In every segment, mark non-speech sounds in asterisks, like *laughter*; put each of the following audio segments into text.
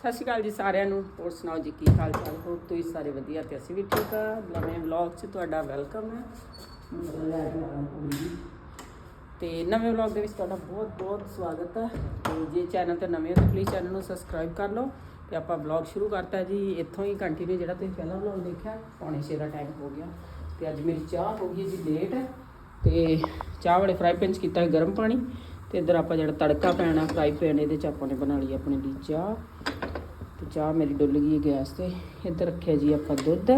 ਸਤਿ ਸ਼੍ਰੀ ਅਕਾਲ ਜੀ ਸਾਰਿਆਂ ਨੂੰ। ਹੋਰ ਸੁਣਾਓ ਜੀ, ਕੀ ਹਾਲ ਚਾਲ ਹੋ ਤੁਸੀਂ ਸਾਰੇ ਵਧੀਆ ਤੇ ਅਸੀਂ ਵੀ ਠੀਕ ਆ। ਨਵੇਂ ਵਲੌਗ 'ਚ ਤੁਹਾਡਾ ਵੈਲਕਮ ਹੈ। ਤੇ ਨਵੇਂ ਵਲੌਗ ਦੇ ਵਿੱਚ ਤੁਹਾਡਾ ਬਹੁਤ ਬਹੁਤ ਸਵਾਗਤ ਹੈ। ਤੇ ਜੇ ਚੈਨਲ ਤੇ ਨਵੇਂ ਹੋ ਤਾਂ ਪਲੀਜ਼ ਚੈਨਲ ਨੂੰ ਸਬਸਕ੍ਰਾਈਬ ਕਰ ਲਓ ਤੇ ਆਪਾਂ ਵਲੌਗ ਸ਼ੁਰੂ ਕਰਤਾ ਜੀ। ਇੱਥੋਂ ਹੀ ਕੰਟੀਨਿਊ ਜਿਹੜਾ ਤੁਸੀਂ ਪਹਿਲਾਂ ਵਲੌਗ ਦੇਖਿਆ, ਪੌਣੇ ਛੇ ਦਾ ਟਾਈਮ ਹੋ ਗਿਆ। ਤੇ ਅੱਜ ਮੇਰੀ ਚਾਹ ਹੋ ਗਈ ਜੀ ਲੇਟ ਤੇ ਚਾਹ ਵਾਲੇ ਫਰਾਈ ਪੈਨ 'ਚ ਕੀਤਾ ਗਰਮ ਪਾਣੀ। ਤੇ ਇੱਧਰ ਆਪਾਂ ਜਿਹੜਾ ਤੜਕਾ ਪੈਣਾ ਫਰਾਈ ਪੈਨ ਇਹਦੇ 'ਚ ਆਪਾਂ ਨੇ ਬਣਾ ਲਈ ਆਪਣੇ ਲਈ ਚਾਹ। ਤੇ ਚਾਹ ਮੇਰੀ ਡੁੱਲ ਗਈ ਹੈ ਗੈਸ ਤੇ, ਇੱਧਰ ਰੱਖਿਆ ਜੀ ਆਪਾਂ ਦੁੱਧ।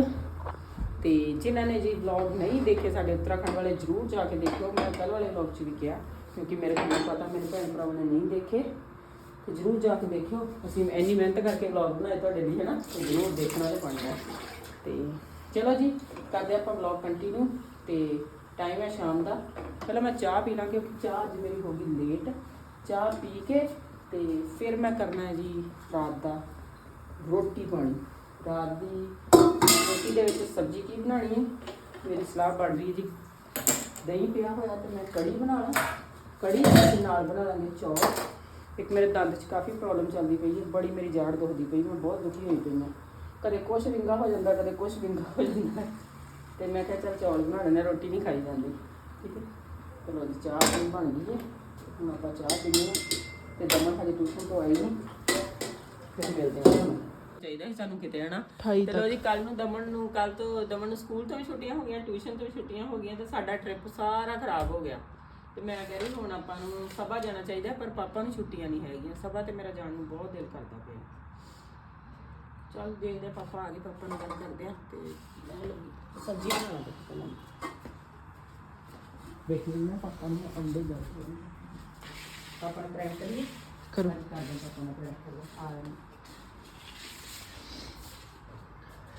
ਤੇ ਜਿਨ੍ਹਾਂ ਨੇ ਜੀ ਵਲੌਗ ਨਹੀਂ ਦੇਖੇ ਸਾਡੇ ਉੱਤਰਾਖੰਡ ਵਾਲੇ, ਜਰੂਰ ਜਾ ਕੇ ਦੇਖਿਓ। ਮੈਂ ਕੱਲ ਵਾਲੇ ਵਲੌਗ 'ਚ ਵੀ ਕਿਹਾ, ਕਿਉਂਕਿ ਮੇਰੇ ਕੋਲ ਪਤਾ, ਮੇਰੇ ਭੈਣ ਭਰਾਵਾਂ ਨੇ ਨਹੀਂ ਦੇਖੇ। ਤੇ ਜਰੂਰ ਜਾ ਕੇ ਦੇਖਿਓ। ਅਸੀਂ ਇੰਨੀ ਮਿਹਨਤ ਕਰਕੇ ਵਲੌਗ ਬਣਾਏ ਤੁਹਾਡੇ ਲਈ, ਹੈ ਨਾ? ਤੇ ਜਰੂਰ ਦੇਖਣਾ ਤੇ ਬਣਨਾ ਤੇ ਚਲੋ ਜੀ, ਕਰਦੇ ਆਪਾਂ ਵਲੌਗ ਕੰਟੀਨਿਊ ਤੇ ਟਾਈਮ ਹੈ ਸ਼ਾਮ ਦਾ। ਪਹਿਲਾਂ ਮੈਂ ਚਾਹ ਪੀ ਲਾਂ, ਕਿਉਂਕਿ ਚਾਹ ਅੱਜ ਮੇਰੀ ਹੋ ਗਈ ਲੇਟ ਚਾਹ ਪੀ ਕੇ ਤੇ ਫਿਰ ਮੈਂ ਕਰਨਾ ਹੈ ਜੀ ਰਾਤ ਦਾ ਰੋਟੀ ਪਾਣੀ। ਰਾਤ ਦੀ ਰੋਟੀ ਦੇ ਵਿੱਚ ਸਬਜ਼ੀ ਕੀ ਬਣਾਣੀ ਹੈ? ਮੇਰੀ ਸਲਾਹ ਬਣ ਰਹੀ ਹੈ ਜੀ। ਦਹੀਂ ਪਿਆ ਹੋਇਆ ਤੇ ਮੈਂ ਕੜੀ ਬਣਾ ਲਾਂ। ਕੜੀ ਦੇ ਨਾਲ ਬਣਾ ਲਾਂਗੇ ਚੌਲ। ਇੱਕ ਮੇਰੇ ਦੰਦ 'ਚ ਕਾਫੀ ਪ੍ਰੋਬਲਮ ਚੱਲਦੀ ਪਈ ਹੈ। ਬੜੀ ਮੇਰੀ ਜਾੜ ਦੁਖਦੀ ਪਈ। ਮੈਂ ਬਹੁਤ ਦੁਖੀ ਹੋਈ ਪਈ ਮੈਂ ਕਦੇ ਕੁਛ ਵਿੰਗਾ ਹੋ ਜਾਂਦਾ, ਕਦੇ ਕੁਛ ਵਿੰਗਾ ਹੋ ਜਾਂਦਾ। ਤੇ ਮੈਂ ਕਿਹਾ ਚੱਲ ਚੌਲ ਬਣਾ ਲੈਣੇ ਰੋਟੀ ਨਹੀਂ ਖਾਈ ਜਾਂਦੀ। ਠੀਕ ਹੈ। ਚਲੋ ਜੀ, ਚਾਹ ਆਪਣੀ ਬਣ ਗਈ ਹੈ। ਹੁਣ ਆਪਾਂ ਚਾਹ ਪੀਣੀ ਹੈ। ਤੇ ਦਮਨ ਹਜੇ ਟਿਊਸ਼ਨ ਤੋਂ ਆਈ ਨਹੀਂ। ਫਿਰ ਮਿਲਦੇ ਹਾਂ। ਚਾਹੀਦਾ ਸੀ ਸਾਨੂੰ ਕਿਤੇ ਹਨਾ? ਚਲੋ ਜੀ ਕੱਲ ਨੂੰ ਦਮਨ ਨੂੰ ਕੱਲ ਤੋਂ ਦਮਨ ਨੂੰ ਸਕੂਲ ਤੋਂ ਵੀ ਛੁੱਟੀਆਂ ਹੋ ਗਈਆਂ ਟਿਊਸ਼ਨ ਤੋਂ ਵੀ ਛੁੱਟੀਆਂ ਹੋ ਗਈਆਂ ਤੇ ਸਾਡਾ ਟ੍ਰਿਪ ਸਾਰਾ ਖਰਾਬ ਹੋ ਗਿਆ। ਤੇ ਮੈਂ ਕਹਿ ਰਹੀ ਹੁਣ ਆਪਾਂ ਨੂੰ ਸਭਾ ਜਾਣਾ ਚਾਹੀਦਾ ਪਰ ਪਾਪਾ ਨੂੰ ਛੁੱਟੀਆਂ ਨਹੀਂ ਹੈਗੀਆਂ। ਸਭਾ ਤੇ ਮੇਰਾ ਜਾਣ ਨੂੰ ਬਹੁਤ ਦਿਲ ਕਰਦਾ ਪਿਆ। ਚਲ ਦੇਖਦੇ ਹਾਂ, ਪਾਪਾ ਆ ਗਏ ਪਾਪਾ ਨਾਲ ਗੱਲ ਕਰਦੇ ਆ ਤੇ ਲੈ ਲਓ ਸਬਜ਼ੀ ਬਣਾ ਦੇ ਪਹਿਲਾਂ ਵੇਖ ਲੈਣਾ ਪਾਪਾ ਨੂੰ ਅੰਡੇ ਜਾ ਪਾਪਾ ਨੂੰ ਪ੍ਰੈਂਕ ਕਰੀਏ? ਕਰੋ। ਕਰ ਦੇ ਪਾਪਾ ਨੂੰ ਪ੍ਰੈਂਕ ਕਰੋ ਆ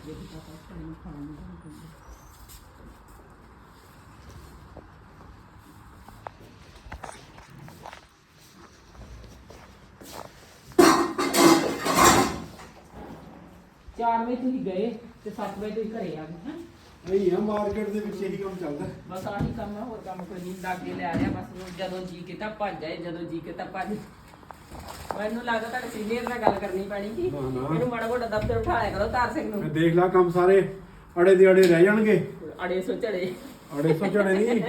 ਰਹੇ ਨੇ ਦੇਖੀ ਪਾਪਾ ਸਾਨੂੰ ਖਾਣ ਨੂੰ ਕਹਿੰਦੇ ਚਾਰ ਵਜੇ ਤੁਸੀਂ ਗਏ ਤੇ 7 ਵਜੇ ਤੁਸੀਂ ਘਰੇ ਆ ਗਏ ਹੈਂ ਨਹੀਂ ਆ ਮਾਰਕੀਟ ਦੇ ਵਿੱਚ ਇਹੀ ਕੰਮ ਚੱਲਦਾ ਬਸ ਆਹੀ ਕੰਮ ਹੈ ਹੋਰ ਕੰਮ ਕੋਈ ਨਹੀਂ ਲਾਗੇ ਲੈ ਰਿਆ ਬਸ ਹੁਣ ਜਦੋਂ ਜੀ ਕੀਤਾ ਭੱਜ ਜਾਏ ਜਦੋਂ ਜੀ ਕੀਤਾ ਭੱਜ ਮੈਨੂੰ ਲੱਗਦਾ ਤੁਹਾਡੇ ਸੀਨੀਅਰ ਨਾਲ ਗੱਲ ਕਰਨੀ ਪੈਣੀ ਕਿ ਨਾ, ਨਾ। ਮੈਨੂੰ ਮਾੜਾ ਮੋਟਾ ਦਫ਼ਤਰ ਉਠਾਇਆ ਕਰੋ ਤਾਰ ਸਿੰਘ ਨੂੰ। ਮੈਂ ਦੇਖ ਲਾ ਕੰਮ ਸਾਰੇ। ਅੜੇ ਦੇ ਅੜੇ ਰਹਿ ਜਾਣਗੇ। ਅੜੇ ਸੋ ਝੜੇ। ਅੜੇ ਸੋ ਝੜੇ ਨਹੀਂ।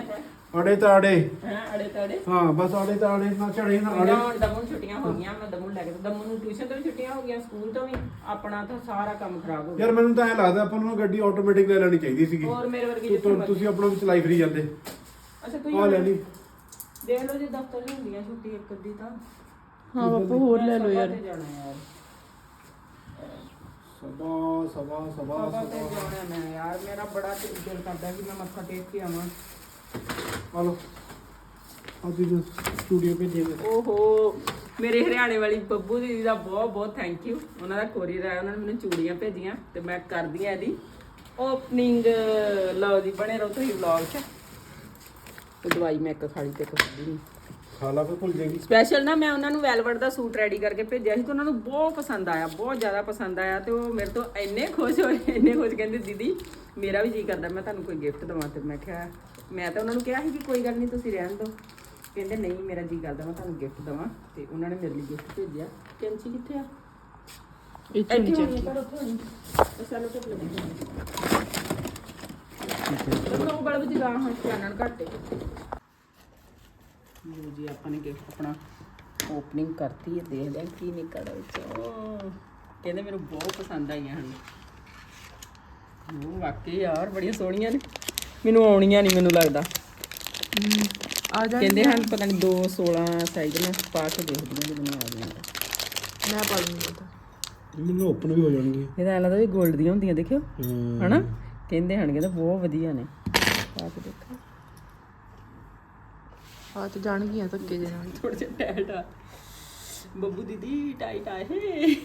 ਅੜੇ ਤਾਂ ਅੜੇ। ਹੈ ਅੜੇ ਤੜੇ ਹਾਂ ਬਸ ਅੜੇ ਤਾਂ ਅੜੇ ਨਾ ਝੜੇ ਨਾ ਅੜੇ। ਹੁਣ ਦਮਨ ਨੂੰ ਛੁੱਟੀਆਂ ਹੋ ਗਈਆਂ ਮੈਂ ਦਮਨ ਨੂੰ ਲੈ ਕੇ ਦਮਨ ਨੂੰ ਟਿਊਸ਼ਨ ਤੋਂ ਵੀ ਛੁੱਟੀਆਂ ਹੋ ਗਈਆਂ ਸਕੂਲ ਤੋਂ ਵੀ। ਆਪਣਾ ਤਾਂ ਸਾਰਾ ਕੰਮ ਖਰਾਬ ਹੋ ਗਿਆ। ਯਾਰ ਮੈਨੂੰ ਤਾਂ ਐ ਲੱਗਦਾ ਆਪਾਂ ਨੂੰ ਗੱਡੀ ਆਟੋਮੈਟਿਕ ਲੈ ਲੈਣੀ ਚਾਹੀਦੀ ਸੀਗੀ। ਹੋਰ ਮੇਰੇ ਵਰਗੀ ਤੁ- ਜਿੱਥੇ ਤੁ- ਤੁਸੀਂ ਆਪਣਾ ਵੀ ਚਲਾਈ ਫਰੀ ਜਾਂਦੇ। ਅੱਛਾ ਤੁਸੀਂ ਆ ਲੈ ਲਈ। ਦੇਖ ਲਓ ਜੇ ਦਫ਼ਤਰ ਨਹੀਂ ਹੁੰਦੀਆਂ ਛੁੱਟੀ ਇੱਕ ਅੱਧੀ ਤਾਂ। ਹਾਂ ਬਾਪੂ ਹੋਰ ਲੈ ਲਓ ਯਾਰ। ਸਭਾ ਸਭਾ ਸਭਾ ਸਭਾ ਤੇ ਜਾਣਾ ਮੈਂ ਯਾਰ ਮੇਰਾ ਬੜਾ ਦਿਲ ਕਰਦਾ ਕਿ ਮੈਂ ਮੱਥਾ ਟੇਕ ਕੇ ਆਵਾਂ। ਆ ਲੋ ਅਸੀਂ ਜੋ ਸਟੂਡੀਓ ਭੇਜੇ ਓਹੋ ਮੇਰੇ ਹਰਿਆਣੇ ਵਾਲੀ ਬੱਬੂ ਦੀਦੀ ਦਾ ਬਹੁਤ ਬਹੁਤ ਥੈਂਕ ਯੂ ਉਹਨਾਂ ਦਾ ਕੋਰੀਅਰ ਆਇਆ ਉਹਨਾਂ ਨੇ ਮੈਨੂੰ ਚੂੜੀਆਂ ਭੇਜੀਆਂ ਤੇ ਮੈਂ ਕਰਦੀ ਆ ਇਹਦੀ ਓਪਨਿੰਗ ਲਓ ਜੀ ਬਣੇ ਰਹੋ ਤੁਸੀਂ ਵਲੌਗ 'ਚ। ਤੇ ਦਵਾਈ ਮੈਂ ਇੱਕ ਖਾਲੀ ਤੇ ਇੱਕ ਖਾਧੀ ਨਹੀਂ ਖਾ ਲਾ ਫਿਰ ਭੁੱਲ ਜਾਏਗੀ। ਸਪੈਸ਼ਲ ਨਾ ਮੈਂ ਉਹਨਾਂ ਨੂੰ ਵੈਲਵਟ ਦਾ ਸੂਟ ਰੈਡੀ ਕਰਕੇ ਭੇਜਿਆ ਸੀ ਤੇ ਉਹਨਾਂ ਨੂੰ ਬਹੁਤ ਪਸੰਦ ਆਇਆ ਬਹੁਤ ਜ਼ਿਆਦਾ ਪਸੰਦ ਆਇਆ ਤੇ ਉਹ ਮੇਰੇ ਤੋਂ ਇੰਨੇ ਖੁਸ਼ ਹੋਏ ਇੰਨੇ ਖੁਸ਼ ਕਹਿੰਦੇ ਦੀਦੀ ਮੇਰਾ ਵੀ ਜੀ ਕਰਦਾ ਮੈਂ ਤੁਹਾਨੂੰ ਕੋਈ ਗਿਫਟ ਦਵਾਂ ਤੇ ਮੈਂ ਕਿਹਾ ਮੈਂ ਤਾਂ ਉਹਨਾਂ ਨੂੰ ਕਿਹਾ ਸੀ ਕਿ ਕੋਈ ਗੱਲ ਨਹੀਂ ਤੁਸੀਂ ਰਹਿਣ ਦਿਓ। ਕਹਿੰਦੇ ਨਹੀਂ ਮੇਰਾ ਜੀ ਕਰਦਾ ਮੈਂ ਤੁਹਾਨੂੰ ਗਿਫਟ ਦਵਾਂ। ਤੇ ਉਹਨਾਂ ਨੇ ਮੇਰੇ ਲਈ ਗਿਫਟ ਭੇਜਿਆ। ਕੈਂਚੀ ਕਿੱਥੇ ਆ? ਇੱਥੇ ਇੱਥੇ ਨੀਚੇ। ਹੋਣੀ ਪਰ ਉੱਥੇ ਹੋਣੀ ਸਾਨੂੰ ਟਿਪ ਲੱਗੀ। ਉਹ ਬਲਬ ਜਗਾ ਹੁਣ ਚਾਨਣ ਘੱਟੇ ਲੋ ਜੀ ਆਪਾਂ ਨੇ ਗਿਫਟ ਆਪਣਾ ਓਪਨਿੰਗ ਕਰਤੀ ਹੈ ਦੇਖਦੇ ਹਾਂ ਕੀ ਨਿਕਲਦਾ ਵਿੱਚੋਂ ਕਹਿੰਦੇ ਮੈਨੂੰ ਬਹੁਤ ਪਸੰਦ ਆਈਆਂ ਹਨ। ਉਹ ਵਾਕਈ ਯਾਰ ਬੜੀਆਂ ਸੋਹਣੀਆਂ ਨੇ। ਮੈਨੂੰ ਆਉਣੀਆਂ ਨਹੀਂ ਮੈਨੂੰ ਲੱਗਦਾ। ਆ ਜਾ ਕਹਿੰਦੇ ਹਨ ਪਤਾ ਨਹੀਂ 2 16 ਸਾਈਜ਼ ਮੈਂ ਪਾ ਕੇ ਦੇਖਦੀ ਹਾਂ ਜਦੋਂ ਆ ਗਈਆਂ ਮੈਂ ਪਾ ਲੂੰਗੀ ਤਾਂ। ਮੈਨੂੰ ਓਪਨ ਵੀ ਹੋ ਜਾਣਗੇ ਇਹਦਾ ਲੱਗਦਾ ਵੀ 골ਡ ਦੀਆਂ ਹੁੰਦੀਆਂ ਦੇਖਿਓ। ਹਨਾ? ਕਹਿੰਦੇ ਹਣਗੇ ਤਾਂ ਬਹੁਤ ਵਧੀਆ ਨੇ। ਪਾ ਕੇ ਦੇਖੋ। ਆ ਤਾਂ ਜਾਣਗੀਆਂ ਧੱਕੇ ਦੇ ਨਾਲ। ਥੋੜੇ ਜਿਹਾ ਟਾਈਟ ਆ। ਬੱਬੂ ਦੀਦੀ ਟਾਈਟ ਆ ਇਹ।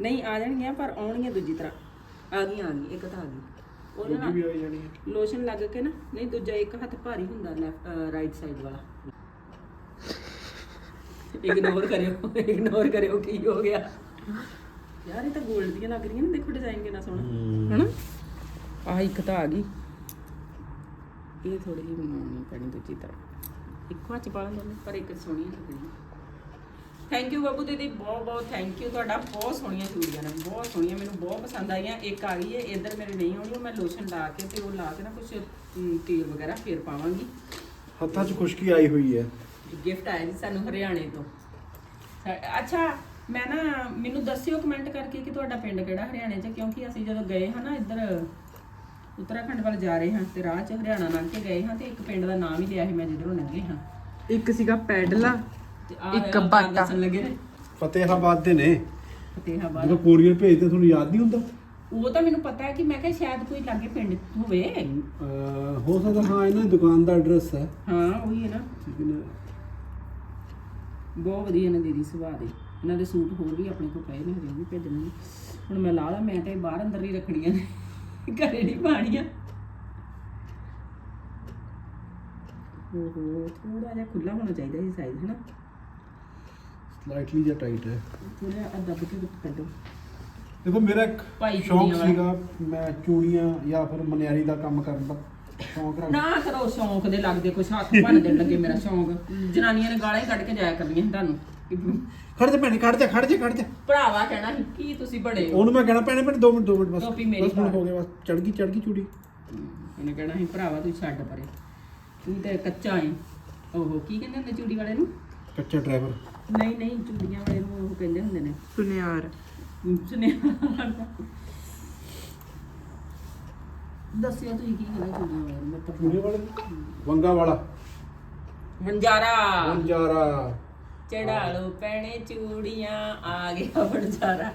ਨਹੀਂ ਆ ਜਾਣਗੀਆਂ ਪਰ ਆਉਣਗੀਆਂ ਦੂਜੀ ਤਰ੍ਹਾਂ। ਆ ਗਈਆਂ ਆ ਗਈ ਇੱਕ ਤਾਂ ਆ ਗਈ। ਦੂਜੀ ਨਾਲ ਵੀ ਆ ਜਾਣੀ ਹੈ ਲੋਸ਼ਨ ਲੱਗ ਕੇ ਨਾ ਨਹੀਂ ਦੂਜਾ ਇੱਕ ਹੱਥ ਭਾਰੀ ਹੁੰਦਾ ਲੈਫਟ ਰਾਈਟ ਸਾਈਡ ਵਾਲਾ। ਇਗਨੋਰ ਕਰਿਓ ਇਗਨੋਰ ਕਰਿਓ ਕੀ ਹੋ ਗਿਆ। ਯਾਰ ਇਹ ਤਾਂ 골ਡ ਦੀਆਂ ਲੱਗ ਰਹੀਆਂ ਨੇ ਦੇਖੋ ਡਿਜ਼ਾਈਨ ਕਿੰਨਾ ਸੋਹਣਾ। ਹਨਾ? ਆਹ ਇੱਕ ਤਾਂ ਆ ਗਈ। ਇਹ ਥੋੜੀ ਜਿਹੀ ਬਣਾਉਣੀ ਪੈਣੀ ਦੂਜੀ ਤਰ੍ਹਾਂ। ਇੱਕੋ ਹੱਥ ਪਾ ਲੈਂਦੇ ਪਰ ਇੱਕ ਸੋਹਣੀ ਲੱਗਣੀ ਥੈਂਕ ਯੂ ਬਾਬੂ ਦੀਦੀ ਬਹੁਤ ਬਹੁਤ ਥੈਂਕ ਯੂ ਤੁਹਾਡਾ ਬਹੁਤ ਸੋਹਣੀਆਂ ਚੂੜੀਆਂ ਨੇ ਬਹੁਤ ਸੋਹਣੀਆਂ ਮੈਨੂੰ ਬਹੁਤ ਪਸੰਦ ਆਈਆਂ। ਇੱਕ ਆ ਗਈ ਹੈ ਇੱਧਰ ਮੇਰੇ ਨਹੀਂ ਆਉਣੀ ਉਹ ਮੈਂ ਲੋਸ਼ਨ ਲਾ ਕੇ ਤੇ ਉਹ ਲਾ ਕੇ ਨਾ ਕੁਝ ਤੇਲ ਵਗੈਰਾ ਫੇਰ ਪਾਵਾਂਗੀ। ਹੱਥਾਂ 'ਚ ਖੁਸ਼ਕੀ ਆਈ ਹੋਈ ਹੈ। ਗਿਫਟ ਆਇਆ ਜੀ ਸਾਨੂੰ ਹਰਿਆਣੇ ਤੋਂ। ਅੱਛਾ ਮੈਂ ਨਾ ਮੈਨੂੰ ਦੱਸਿਓ ਕਮੈਂਟ ਕਰਕੇ ਕਿ ਤੁਹਾਡਾ ਪਿੰਡ ਕਿਹੜਾ ਹਰਿਆਣੇ 'ਚ ਕਿਉਂਕਿ ਅਸੀਂ ਜਦੋਂ ਗਏ ਹਾਂ ਨਾ ਇੱਧਰ ਉੱਤਰਾਖੰਡ ਵੱਲ ਜਾ ਰਹੇ ਹਾਂ ਤੇ ਰਾਹ 'ਚ ਹਰਿਆਣਾ ਲੰਘ ਕੇ ਗਏ ਹਾਂ ਤੇ ਇੱਕ ਪਿੰਡ ਦਾ ਨਾਮ ਹੀ ਲਿਆ ਸੀ ਮੈਂ ਜਿੱਧਰੋਂ ਲੰਘੇ ਹਾਂ। ਇੱਕ ਸੀਗਾ ਪੈਡਲਾ ਤੇ ਇੱਕ ਬਾਟਾ। ਦੱਸਣ ਲੱਗੇ ਨੇ। ਫਤਿਹਾਬਾਦ ਦੇ ਨੇ। ਫਤਿਹਾਬਾਦ। ਜਦੋਂ ਕੋਰੀਅਰ ਭੇਜਦੇ ਤੁਹਾਨੂੰ ਯਾਦ ਨਹੀਂ ਹੁੰਦਾ? ਉਹ ਤਾਂ ਮੈਨੂੰ ਪਤਾ ਹੈ ਕਿ ਮੈਂ ਕਿਹਾ ਸ਼ਾਇਦ ਕੋਈ ਲਾਗੇ ਪਿੰਡ ਹੋਵੇ। ਅਹ ਹੋ ਸਕਦਾ ਹਾਂ ਇਹਨਾਂ ਦੀ ਦੁਕਾਨ ਦਾ ਐਡਰੈਸ ਹੈ। ਹਾਂ ਉਹੀ ਹੈ ਨਾ। ਲੇਕਿਨ ਬਹੁਤ ਵਧੀਆ ਨੇ ਦੀਦੀ ਸੁਭਾਅ ਦੇ। ਇਹਨਾਂ ਦੇ ਸੂਟ ਹੋਰ ਵੀ ਆਪਣੇ ਕੋਲ ਪਏ ਨੇ ਹਜੇ ਵੀ ਭੇਜਣੇ ਨੇ ਹੁਣ ਮੈਂ ਲਾ ਲਾ ਮੈਂ ਤੇ ਬਾਹਰ ਅੰਦਰ ਹੀ ਰੱਖਣੀਆਂ ਨੇ। ਘਰੇ ਨਹੀਂ ਪਾਣੀਆਂ। ਓਹੋ ਥੋੜਾ ਜਿਹਾ ਖੁੱਲਾ ਹੋਣਾ ਚਾਹੀਦਾ ਇਹ ਸਾਈਜ਼ ਹਨਾ? ਸਲਾਈਟਲੀ ਜਿਹਾ ਟਾਈਟ ਹੈ। ਥੋੜਾ ਅੱਧਾ ਬੁੱਕੇ ਵਿੱਚ ਕੱਢੋ। ਦੇਖੋ ਮੇਰਾ ਇੱਕ ਭਾਈ ਸ਼ੌਂਕ ਚੂੜੀਆਂ ਸੀਗਾ ਮੈਂ ਚੂੜੀਆਂ ਜਾਂ ਫਿਰ ਮਨਿਆਰੀ ਦਾ ਕੰਮ ਕਰਨ ਦਾ। ਸ਼ੌਂਕ ਰੱਖ। ਨਾ ਕਰੋ ਸ਼ੌਂਕ ਦੇ ਲੱਗਦੇ ਕੁਛ ਹੱਥ ਭੰਨ ਦੇਣ ਲੱਗੇ ਮੇਰਾ ਸ਼ੌਂਕ। ਜਨਾਨੀਆਂ ਨੇ ਗਾਲਾਂ ਹੀ ਕੱਢ ਕੇ ਜਾਇਆ ਕਰਨੀਆਂ ਸੀ ਤੁਹਾਨੂੰ। ਖੜ ਜਾ ਭੈਣੇ ਖੜ ਜਾ ਖੜ ਜਾ ਖੜ ਜਾ। ਭਰਾਵਾ ਕਹਿਣਾ ਸੀ ਕੀ ਤੁਸੀਂ ਬੜੇ ਹੋ। ਉਹਨੂੰ ਮੈਂ ਕਹਿਣਾ ਭੈਣੇ ਭੈਣੇ 2 ਮਿੰਟ 2 ਮਿੰਟ ਬਸ ਟੋਪੀ ਮੇਰੀ ਬਸ ਹੁਣ ਪਾ। ਹੋ ਗਿਆ ਬਸ ਚੜ ਗਈ ਚੜ ਗਈ ਚੂੜੀ। ਇਹਨੇ ਕਹਿਣਾ ਸੀ ਭਰਾਵਾ ਤੂੰ ਛੱਡ ਪਰੇ। ਤੂੰ ਤੇ ਕੱਚਾ ਹੈ ਓਹੋ ਕੀ ਕਹਿੰਦੇ ਹੁੰਦੇ ਚੂੜੀ ਵਾਲੇ ਨੂੰ? ਕੱਚਾ ਡਰਾਈਵਰ। ਨਹੀਂ ਨਹੀਂ ਚੂੜੀਆਂ ਵਾਲੇ ਨੂੰ ਉਹ ਕਹਿੰਦੇ ਹੁੰਦੇ ਨੇ। ਸੁਨਿਆਰ। ਸੁਨੇਹਾ ਦੱਸਿਓ ਤੁਸੀਂ ਕੀ ਕਹਿੰਦੇ ਚੂੜੀਆਂ ਵਾਲੇ ਨੂੰ ਮੈਂ ਤਾਂ ਚੂੜੀ ਵਾਲੇ ਵੰਗਾ ਵਾਲਾ। ਵੰਜਾਰਾ। ਵੰਜਾਰਾ। ਚੜਾ ਲੋ ਪੈਣੇ ਚੂੜੀਆਂ ਆ ਗਿਆ ਵੰਜਾਰਾ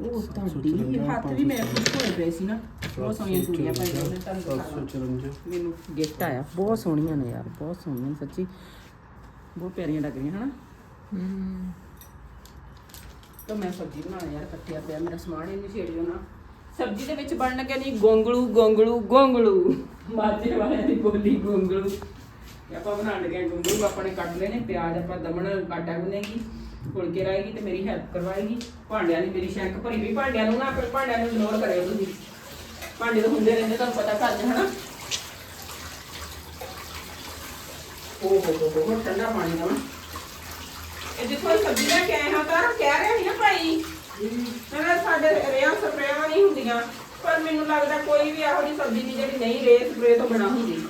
ਉਹ ਤੁਹਾਡੀ ਹੱਥ ਵੀ ਮੇਰੇ ਖੁਸ਼ ਹੋਏ ਪਏ ਸੀ ਨਾ। ਬਹੁਤ ਸੋਹਣੀਆਂ ਚੂੜੀਆਂ ਪਾਈਆਂ ਨੇ ਤੁਹਾਨੂੰ ਦਿਖਾ ਦਾਂ। 754 ਮੈਨੂੰ ਗਿਫਟ ਆਇਆ। ਬਹੁਤ ਸੋਹਣੀਆਂ ਨੇ ਯਾਰ ਬਹੁਤ ਸੋਹਣੀਆਂ ਸੱਚੀ। ਬਹੁਤ ਪਿਆਰੀਆਂ ਲੱਗ ਰਹੀਆਂ ਹਨਾ? ਹਮ ਤਾਂ ਮੈਂ ਸਬਜ਼ੀ ਬਣਾਉਣਾ ਯਾਰ ਕੱਟਿਆ ਪਿਆ। ਮੇਰਾ ਸਮਾਨ ਛੇੜਿਓ ਨਾ। ਸਬਜ਼ੀ ਦੇ ਵਿੱਚ ਬਣਨ ਲੱਗਾ ਨਹੀਂ ਗੋਂਗਲੂ ਗੋਂਗਲੂ ਗੋਂਗਲੂ। ਮਾਝੇ ਵਾਲਿਆਂ ਦੀ ਬੋਲੀ ਗੋਂਗਲੂ। ਤੇ ਆਪਾਂ ਬਣਾਉਣ ਲੱਗੇ ਹਾਂ ਗੋਂਗਲੂ ਕੱਟ ਲਏ ਪਿਆਜ਼, ਆਪਾਂ ਦਮਣ ਕਾਟਾ ਗੁੰਨੇਗੀ, ਫੁਲਕੇ ਰਾਏਗੀ ਤੇ ਮੇਰੀ ਹੈਲਪ ਕਰਵਾਏਗੀ। ਭਾਂਡਿਆਂ ਦੀ ਮੇਰੀ ਸ਼ੈਂਕ ਭਰੀ ਵੀ ਭਾਂਡਿਆਂ ਨੂੰ ਨਾ ਆਪਣੇ ਭਾਂਡਿਆਂ ਨੂੰ ਇਗਨੋਰ ਕਰਿਓ ਤੁਸੀਂ। ਭਾਂਡੇ ਤਾਂ ਹੁੰਦੇ ਰਹਿੰਦੇ, ਤੁਹਾਨੂੰ ਪਤਾ ਘਰ 'ਚ, ਹਨਾ? ਓ ਹੋ ਹੋ ਹੋ ਠੰਡਾ ਪਾਣੀ ਦਾ ਇਹ ਜਿੱਥੋਂ ਸਬਜ਼ੀ ਲੈ ਕੇ ਹਾਂ ਤਾਂ ਕਹਿ ਰਹੇ ਨਹੀਂ ਨਾ ਭਾਈ। ਕਹਿੰਦਾ ਸਾਡੇ ਰੇਹਾਂ ਸਪਰੇਆਂ ਨਹੀਂ ਹੁੰਦੀਆਂ, ਪਰ ਮੈਨੂੰ ਲੱਗਦਾ ਕੋਈ ਵੀ ਇਹੋ ਜਿਹੀ ਸਬਜ਼ੀ ਨਹੀਂ ਜਿਹੜੀ ਨਹੀਂ ਰੇ ਸਪਰੇ ਤੋਂ ਬਿਨਾ ਹੁੰਦੀ।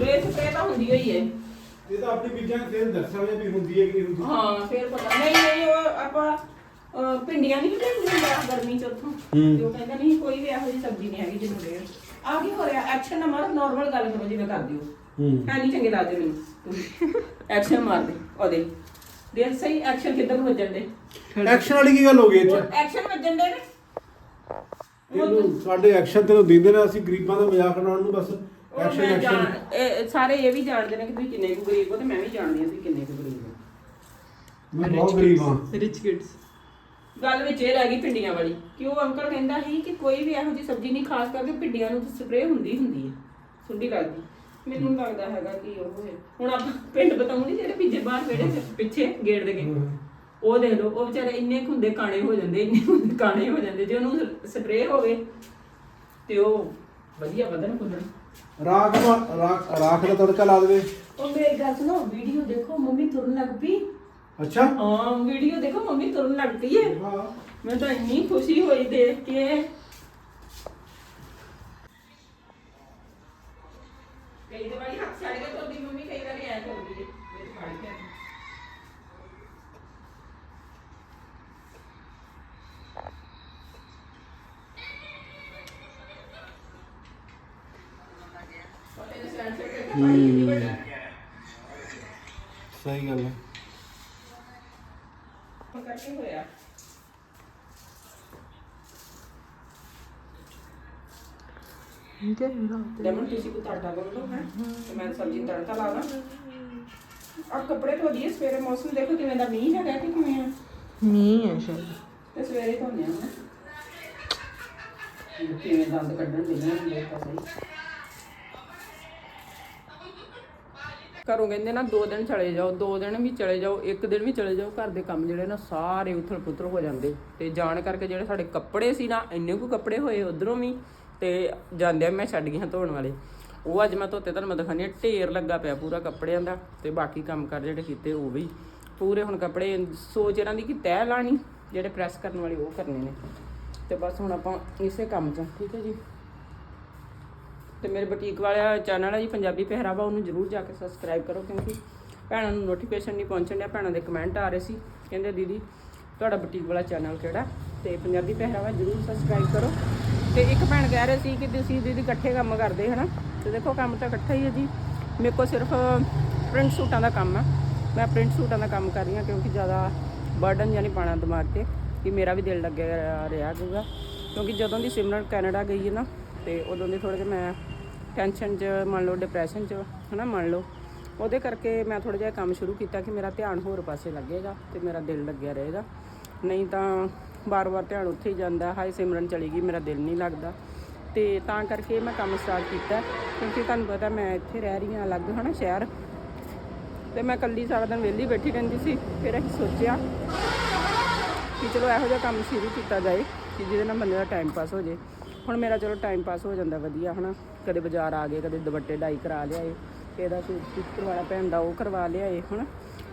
ਰੇ ਸਪਰੇ ਤਾਂ ਹੁੰਦੀ ਹੋਈ ਹੈ ਇਹ ਤਾਂ ਆਪਣੀ ਬੀਜਾਂ ਤੇ ਦੱਸਿਆ ਹੋਇਆ ਵੀ ਹੁੰਦੀ ਹੈ ਕਿ ਨਹੀਂ ਹੁੰਦੀ। ਹਾਂ ਫਿਰ ਪਤਾ। ਨਹੀਂ ਨਹੀਂ ਉਹ ਆਪਾਂ ਅਹ, ਭਿੰਡੀਆਂ ਨਹੀਂ ਹੁੰਦਾ ਗਰਮੀ ਚ ਉੱਥੋਂ। ਹੂੰ। ਤੇ ਉਹ ਕਹਿੰਦਾ ਨਹੀਂ ਕੋਈ ਵੀ ਇਹੋ ਜਿਹੀ ਸਬਜ਼ੀ ਨਹੀਂ ਹੈਗੀ ਜਿਹਨੂੰ ਰੇ ਆ ਕੀ ਹੋ ਰਿਹਾ? ਐਕਸ਼ਨ ਨਾ ਮਾਰੋ ਨਾਰਮਲ ਗੱਲ ਕਰੋ ਜਿਵੇਂ ਕਰਦੇ ਹੋ ਹੂੰ। ਹੈ ਨਹੀਂ ਚੰਗੇ ਲੱਗਦੇ ਮੈਨੂੰ। ਐਕਸ਼ਨ ਮਾਰ ਦੇ ਉਹਦੇ। ਦੇ ਸਹੀ ਐਕਸ਼ਨ ਕਿੱਧਰ ਨੂੰ ਵੱਜਣ ਦੇ? ਐਕਸ਼ਨ ਵਾਲੀ ਕੀ ਗੱਲ ਹੋ ਗਈ ਇਹ ਚ ਐਕਸ਼ਨ ਵੱਜਣ ਦੇ ਨੇ? ਇਹਨੂੰ ਸਾਡੇ ਐਕਸ਼ਨ ਤੇ ਦਿੰਦੇ ਨੇ ਅਸੀਂ ਗਰੀਬਾਂ ਦਾ ਮਜ਼ਾਕ ਉਡਾਉਣ ਨੂੰ ਬਸ। ਉਹ ਐਕਸ਼ਨ ਮੈਂ ਐਕਸ਼ਨ ਜਾਣ ਇਹ ਸਾਰੇ ਇਹ ਵੀ ਜਾਣਦੇ ਨੇ ਕਿ ਤੁਸੀਂ ਕਿੰਨੇ ਕੁ ਗਰੀਬ ਹੋ ਤੇ ਮੈਂ ਵੀ ਜਾਣਦੀ ਹਾਂ ਤੁਸੀਂ ਕਿੰਨੇ ਕੁ ਗਰੀਬ ਹੋ। ਮੈਂ ਬਹੁਤ ਗਰੀਬ ਹਾਂ। ਰਿਚ ਕਿਡਸ ਗੱਲ ਵਿੱਚ ਇਹ ਰਹਿ ਗਈ ਪਿੰਡੀਆਂ ਵਾਲੀ ਕਿ ਉਹ ਅੰਕਲ ਕਹਿੰਦਾ ਸੀ ਕਿ ਕੋਈ ਵੀ ਇਹੋ ਜਿਹੀ ਸਬਜ਼ੀ ਨਹੀਂ ਖਾਸ ਕਰਕੇ ਪਿੰਡੀਆਂ ਨੂੰ ਸਪਰੇਅ ਹੁੰਦੀ ਹੁੰਦੀ ਹੈ। ਸੁੰਡੀ ਲੱਗਦੀ। ਮੈਨੂੰ ਨੀ ਲੱਗਦਾ ਹੈਗਾ ਕਿ ਉਹ ਹੈ ਹੁਣ ਆਪਾਂ ਪਿੰਡ ਬਤਾਉਂਦੇ ਜਿਹੜੇ ਪਿੱਛੇ ਬਾਹਰ ਵਿਹੜੇ ਪਿੱਛੇ ਗੇਟ ਦੇ ਗਏ ਉਹ ਦੇਖ ਲਓ ਉਹ ਵਿਚਾਰੇ ਇੰਨੇ ਕੁ ਹੁੰਦੇ ਕਾਣੇ ਹੋ ਜਾਂਦੇ ਇੰਨੇ ਕੁ ਹੁੰਦੇ ਕਾਣੇ ਹੋ ਜਾਂਦੇ। ਜੇ ਉਹਨੂੰ ਸਪਰੇਅ ਹੋਵੇ ਤੇ ਉਹ ਵਧੀਆ ਵਧਣ ਫੁੱਲਣ ਰਾਖ ਵਾ- ਰਾਖ ਰਾਖ ਦਾ ਤੜਕਾ ਲਾ ਦੇਵੇ। ਉਹ ਮੇਰੀ ਗੱਲ ਸੁਣੋ ਵੀਡੀਓ ਦੇਖੋ ਮੰਮੀ ਤੁਰਨ ਲੱਗ ਪਈ। ਅੱਛਾ। ਹਾਂ ਵੀਡੀਓ ਦੇਖੋ ਮੰਮੀ ਤੁਰਨ ਲੱਗ ਪਈ ਹੈ ਹਾਂ। ਮੈਂ ਤਾਂ ਇੰਨੀ ਖੁਸ਼ੀ ਹੋਈ ਦੇਖ ਕੇ। ਕਈ ਵਾਰੀ ਹੱਥ ਛੱਡ ਕੇ ਤੁਰਦੀ ਮੰਮੀ ਕਈ ਵਾਰੀ ਐ ਕਰਦੀ ਹੈ ਵਿੱਚ ਫੜ ਕੇ ਸਹੀ ਗੱਲ ਹੈ। ਕਰਕੇ ਹੋਇਆ ਹੈ ਲੈਮਨ ਤੁਸੀਂ ਕੋ ਤੜਕਾ ਕਰ ਲਓ ਹੈ। ਤੇ ਮੈਂ ਸਬਜ਼ੀ ਨੂੰ ਤੜਕਾ ਲਾ ਦਾਂ ਆ ਕੱਪੜੇ ਧੋ ਦਈਏ ਸਵੇਰੇ ਮੌਸਮ ਦੇਖੋ ਕਿਵੇਂ ਦਾ ਮੀਂਹ ਹੈਗਾ ਕਿ ਕਿਵੇਂ ਆ? ਮੀਂਹ ਹੈ ਸ਼ਾਇਦ। ਤੇ ਸਵੇਰੇ ਧੋਨੇ ਆ ਨਾ ਕਿਵੇਂ ਦੰਦ ਕੱਢਣ ਦੇ ਨਾ ਸਹੀ। ਘਰੋਂ ਕਹਿੰਦੇ ਨਾ ਦੋ ਦਿਨ ਚਲੇ ਜਾਓ, ਦੋ ਦਿਨ ਵੀ ਚਲੇ ਜਾਓ, ਇੱਕ ਦਿਨ ਵੀ ਚਲੇ ਜਾਓ, ਘਰ ਦੇ ਕੰਮ ਜਿਹੜੇ ਨਾ ਸਾਰੇ ਉਥਲ ਪੁਥਲ ਹੋ ਜਾਂਦੇ। ਤੇ ਜਾਣ ਕਰਕੇ ਜਿਹੜੇ ਸਾਡੇ ਕੱਪੜੇ ਸੀ ਨਾ, ਇੰਨੇ ਕੁ ਕੱਪੜੇ ਹੋਏ ਉਧਰੋਂ ਵੀ, ਤੇ ਜਾਂਦਿਆਂ ਵੀ ਮੈਂ ਛੱਡ ਗਈ ਹਾਂ ਧੋਣ ਵਾਲੇ। ਉਹ ਅੱਜ ਮੈਂ ਧੋਤੇ, ਤੁਹਾਨੂੰ ਮੈਂ ਦਿਖਾਣੀ ਢੇਰ ਲੱਗਾ ਪਿਆ ਪੂਰਾ ਕੱਪੜਿਆਂ ਦਾ, ਤੇ ਬਾਕੀ ਕੰਮ ਕਰ ਜਿਹੜੇ ਕੀਤੇ ਉਹ ਵੀ। ਪੂਰੇ ਹੁਣ ਕੱਪੜੇ, ਸੋਚ ਇਹਨਾਂ ਦੀ ਕਿ ਤੈਅ ਲਾਣੀ, ਜਿਹੜੇ ਪ੍ਰੈਸ ਕਰਨ ਵਾਲੇ ਉਹ ਕਰਨੇ ਨੇ। ਤੇ ਬਸ ਹੁਣ ਆਪਾਂ ਇਸੇ ਕੰਮ 'ਚ ਠੀਕ ਹੈ ਜੀ? ਤੇ ਮੇਰੇ ਬੁਟੀਕ ਵਾਲਾ ਚੈਨਲ ਹੈ ਜੀ, ਪੰਜਾਬੀ ਪਹਿਰਾਵਾ, ਉਹਨੂੰ ਜਰੂਰ ਜਾ ਕੇ ਸਬਸਕ੍ਰਾਈਬ ਕਰੋ ਕਿਉਂਕਿ ਭੈਣਾਂ ਨੂੰ ਨੋਟੀਫਿਕੇਸ਼ਨ ਨਹੀਂ ਪਹੁੰਚਣ ਡਿਆ, ਭੈਣਾਂ ਦੇ ਕਮੈਂਟ ਆ ਰਹੇ ਸੀ। ਕਹਿੰਦੇ, ਦੀਦੀ, ਤੁਹਾਡਾ ਬੁਟੀਕ ਵਾਲਾ ਚੈਨਲ ਕਿਹੜਾ? ਤੇ ਪੰਜਾਬੀ ਪਹਿਰਾਵਾ ਜਰੂਰ ਸਬਸਕ੍ਰਾਈਬ ਕਰੋ। ਤੇ ਇੱਕ ਭੈਣ ਕਹਿ ਰਹੇ ਸੀ ਕਿ ਤੁਸੀਂ ਦੀਦੀ ਇਕੱਠੇ ਕੰਮ ਕਰਦੇ, ਹਨਾ? ਤੇ ਦੇਖੋ, ਕੰਮ ਤਾਂ ਇਕੱਠਾ ਹੀ ਹੈ ਜੀ। ਮੇਰੇ ਕੋਲ ਸਿਰਫ ਪ੍ਰਿੰਟ ਸੂਟਾਂ ਦਾ ਕੰਮ ਆ। ਮੈਂ ਪ੍ਰਿੰਟ ਸੂਟਾਂ ਦਾ ਕੰਮ ਕਰ ਰਹੀ ਹਾਂ ਕਿਉਂਕਿ ਜ਼ਿਆਦਾ ਬਰਡਨ ਜਾਨੀ ਪਾਣਾ ਦਿਮਾਗ ਤੇ ਕਿ ਮੇਰਾ ਵੀ ਦਿਲ ਲੱਗਿਆ ਰਿਹਾ ਹੋਊਗਾ। ਕਿਉਂਕਿ ਜਦੋਂ ਦੀ ਸਿਮਰਨ ਕੈਨੇਡਾ ਗਈ ਹੈ ਨਾ, ਤੇ ਉਦੋਂ ਦੀ ਥੋੜਾ ਜਿਹਾ ਮੈਂ ਟੈਨਸ਼ਨ 'ਚ, ਮੰਨ ਲਓ ਡਿਪਰੈਸ਼ਨ 'ਚ, ਹਨਾ ਮੰਨ ਲਓ। ਉਹਦੇ ਕਰਕੇ ਮੈਂ ਥੋੜਾ ਜਿਹਾ ਕੰਮ ਸ਼ੁਰੂ ਕੀਤਾ ਕਿ ਮੇਰਾ ਧਿਆਨ ਹੋਰ ਪਾਸੇ ਲੱਗੇਗਾ ਤੇ ਮੇਰਾ ਦਿਲ ਲੱਗਿਆ ਰਹੇਗਾ। ਨਹੀਂ ਤਾਂ ਬਾਰ-ਬਾਰ ਧਿਆਨ ਉੱਥੇ ਹੀ ਜਾਂਦਾ, ਹਾਏ ਸਿਮਰਨ ਚਲੀ ਗਈ, ਮੇਰਾ ਦਿਲ ਨਹੀਂ ਲੱਗਦਾ। ਤੇ ਤਾਂ ਕਰਕੇ ਮੈਂ ਕੰਮ ਸਟਾਰਟ ਕੀਤਾ, ਕਿਉਂਕਿ ਤੁਹਾਨੂੰ ਪਤਾ ਮੈਂ ਇੱਥੇ ਰਹਿ ਰਹੀ ਹਾਂ ਅਲੱਗ, ਹਨਾ ਸ਼ਹਿਰ। ਤੇ ਮੈਂ ਇਕੱਲੀ ਸਾਰਾ ਦਿਨ ਵਿਹਲੀ ਬੈਠੀ ਰਹਿੰਦੀ ਸੀ, ਫਿਰ ਅਸੀਂ ਸੋਚਿਆ ਕਿ ਚਲੋ ਇਹੋ ਜਿਹਾ ਕੰਮ ਸ਼ੁਰੂ ਕੀਤਾ ਜਾਏ, ਕਿ ਜਿਹਦੇ ਨਾਲ ਬੰਦੇ ਦਾ ਟਾਈਮ ਪਾਸ ਹੋ ਜੇ ਹੁਣ ਮੇਰਾ ਚਲੋ ਟਾਈਮ ਪਾਸ ਹੋ ਜਾਂਦਾ ਵਧੀਆ, ਹਨਾ? ਕਦੇ ਬਾਜ਼ਾਰ ਆ ਗਏ, ਕਦੇ ਦੁਪੱਟੇ ਡਾਈ ਕਰਾ ਲਿਆਏ ਇਹਦਾ ਸੂਟ ਸਟਿਚ ਕਰਵਾਉਣਾ ਭੈਣ ਦਾ, ਉਹ ਕਰਵਾ ਲਿਆਏ, ਹਨਾ?